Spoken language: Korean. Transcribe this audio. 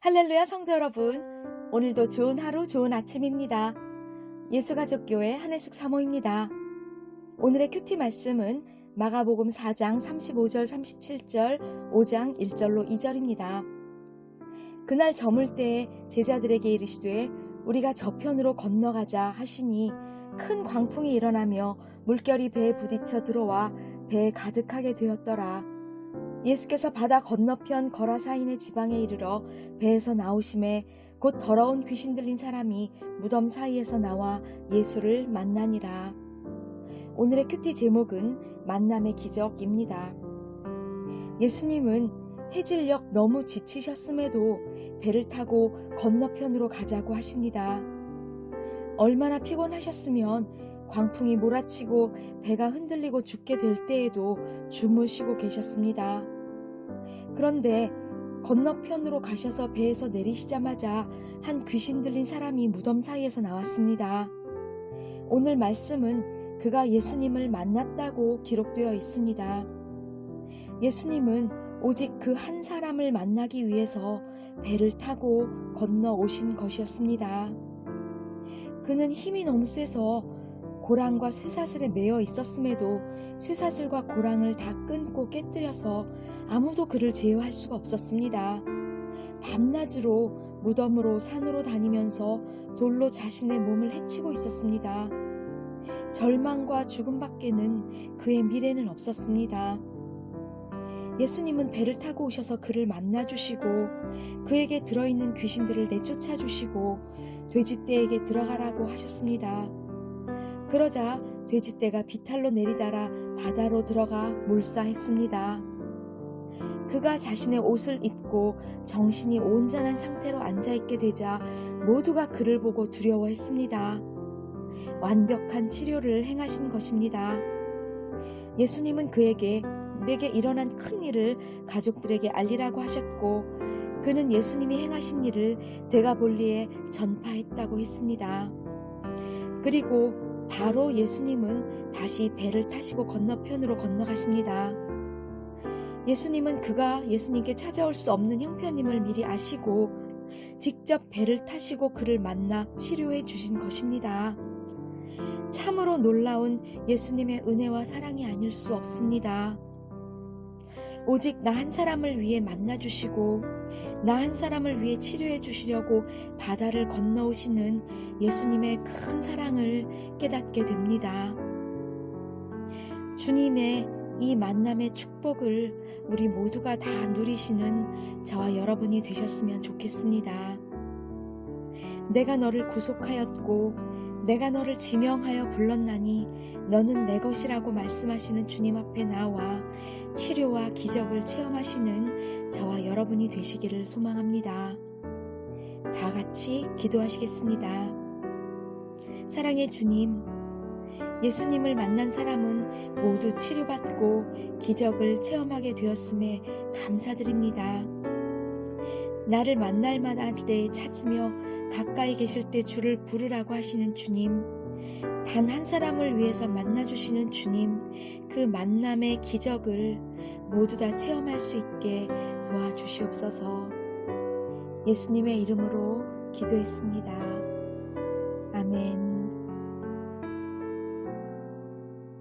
할렐루야 성도 여러분, 오늘도 좋은 하루 좋은 아침입니다. 예수가족교회 한혜숙 사모입니다. 오늘의 큐티 말씀은 마가복음 4장 35절 37절 5장 1절로 2절입니다. 그날 저물 때에 제자들에게 이르시되 우리가 저편으로 건너가자 하시니 큰 광풍이 일어나며 물결이 배에 부딪혀 들어와 배에 가득하게 되었더라. 예수께서 바다 건너편 거라사인의 지방에 이르러 배에서 나오심에 곧 더러운 귀신 들린 사람이 무덤 사이에서 나와 예수를 만나니라. 오늘의 큐티 제목은 만남의 기적입니다. 예수님은 해질녘 너무 지치셨음에도 배를 타고 건너편으로 가자고 하십니다. 얼마나 피곤하셨으면 광풍이 몰아치고 배가 흔들리고 죽게 될 때에도 주무시고 계셨습니다. 그런데 건너편으로 가셔서 배에서 내리시자마자 한 귀신 들린 사람이 무덤 사이에서 나왔습니다. 오늘 말씀은 그가 예수님을 만났다고 기록되어 있습니다. 예수님은 오직 그 한 사람을 만나기 위해서 배를 타고 건너 오신 것이었습니다. 그는 힘이 너무 세서 고랑과 쇠사슬에 매여 있었음에도 쇠사슬과 고랑을 다 끊고 깨뜨려서 아무도 그를 제어할 수가 없었습니다. 밤낮으로 무덤으로 산으로 다니면서 돌로 자신의 몸을 해치고 있었습니다. 절망과 죽음밖에는 그의 미래는 없었습니다. 예수님은 배를 타고 오셔서 그를 만나 주시고 그에게 들어있는 귀신들을 내쫓아 주시고 돼지떼에게 들어가라고 하셨습니다. 그러자 돼지떼가 비탈로 내리달아 바다로 들어가 몰사했습니다. 그가 자신의 옷을 입고 정신이 온전한 상태로 앉아있게 되자 모두가 그를 보고 두려워했습니다. 완벽한 치료를 행하신 것입니다. 예수님은 그에게 내게 일어난 큰 일을 가족들에게 알리라고 하셨고 그는 예수님이 행하신 일을 대가볼리에 전파했다고 했습니다. 그리고 바로 예수님은 다시 배를 타시고 건너편으로 건너가십니다. 예수님은 그가 예수님께 찾아올 수 없는 형편임을 미리 아시고 직접 배를 타시고 그를 만나 치료해 주신 것입니다. 참으로 놀라운 예수님의 은혜와 사랑이 아닐 수 없습니다. 오직 나 한 사람을 위해 만나주시고 나 한 사람을 위해 치료해 주시려고 바다를 건너오시는 예수님의 큰 사랑을 깨닫게 됩니다. 주님의 이 만남의 축복을 우리 모두가 다 누리시는 저와 여러분이 되셨으면 좋겠습니다. 내가 너를 구속하였고 내가 너를 지명하여 불렀나니 너는 내 것이라고 말씀하시는 주님 앞에 나와 치료와 기적을 체험하시는 저와 여러분이 되시기를 소망합니다. 다 같이 기도하시겠습니다. 사랑의 주님, 예수님을 만난 사람은 모두 치료받고 기적을 체험하게 되었음에 감사드립니다. 나를 만날 만할 때 찾으며 가까이 계실 때 주를 부르라고 하시는 주님, 단 한 사람을 위해서 만나주시는 주님, 그 만남의 기적을 모두 다 체험할 수 있게 도와주시옵소서 예수님의 이름으로 기도했습니다. 아멘.